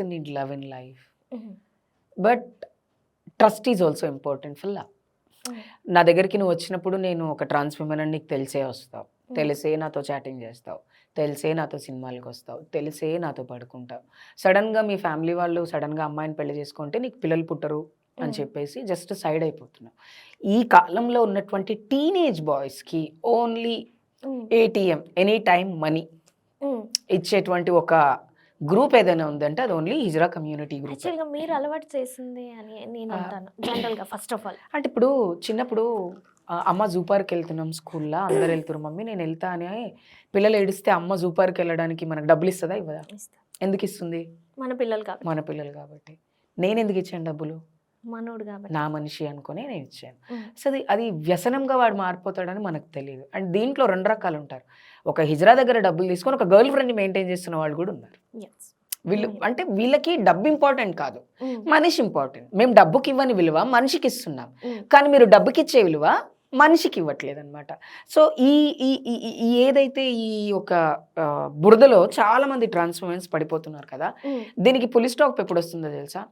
Person need love in life but trust is also important for love నా దగ్గరికి నువ్వు వచ్చినప్పుడు నేను ఒక ట్రాన్స్ విమెన్ అని నీకు తెలిసే వస్తావు. తెలిసే నాతో చాటింగ్ చేస్తావు. తెలిసే నాతో సినిమాలకు వస్తావు. తెలిసే నాతో పడుకుంటావు. సడన్గా మీ ఫ్యామిలీ వాళ్ళు సడన్గా అమ్మాయిని పెళ్ళి చేసుకుంటే నీకు పిల్లలు పుట్టరు అని చెప్పేసి జస్ట్ సైడ్ అయిపోతున్నావు. ఈ కాలంలో ఉన్నటువంటి టీనేజ్ బాయ్స్కి only ATM any time money ఇచ్చేటువంటి ఒక గ్రూప్ ఏదైనా ఉందంటే అది ఓన్లీ హిజ్రా కమ్యూనిటీ గ్రూప్. యాక్చువల్గా మీరు అలవాటు చేసింది అని నేను. అంటాను జనరల్గా ఫస్ట్ ఆఫ్ ఆల్. అంటే ఇప్పుడు చిన్నప్పుడు అమ్మ జూ పార్క్ వెళ్తున్నాం స్కూల్లో అందరు వెళ్తున్నారు మమ్మీ నేను వెళ్తా అని పిల్లలు ఏడిస్తే అమ్మ జూ పార్క్ వెళ్ళడానికి మనకు డబ్బులు ఇస్తుందా ఇవ్వదా? ఎందుకు ఇస్తుంది? మన పిల్లలు కాబట్టి. మన పిల్లలు కాబట్టి. నేను ఎందుకు ఇచ్చాను డబ్బులు? మనోడు కాబట్టి. నా మనిషి అనుకుని నేను ఇచ్చాను. ఉమ్. సో అది అది వ్యసనంగా వాడు మారిపోతాడని మనకు తెలియదు. అండ్ దీంట్లో రెండు రకాలు ఉంటారు. ఒక హిజ్రా దగ్గర డబ్బులు తీసుకొని ఒక గర్ల్ ఫ్రెండ్ని మెయింటైన్ చేస్తున్న వాళ్ళు కూడా ఉన్నారు. వీళ్ళు Mm. అంటే వీళ్ళకి డబ్బు ఇంపార్టెంట్ కాదు ఉమ్. మనిషి ఇంపార్టెంట్ మేము డబ్బుకి ఇవ్వని విలువ మనిషికి ఇస్తున్నాం ఉమ్. కానీ మీరు డబ్బుకి ఇచ్చే విలువ మనిషికి ఇవ్వట్లేదు అనమాట సో ఈ ఈ ఏదైతే ఈ ఒక బురదలో చాలా మంది ట్రాన్స్ఫర్మెన్స్ పడిపోతున్నారు కదా. దీనికి పులి స్టాప్ ఎప్పుడు వస్తుందో తెలుసా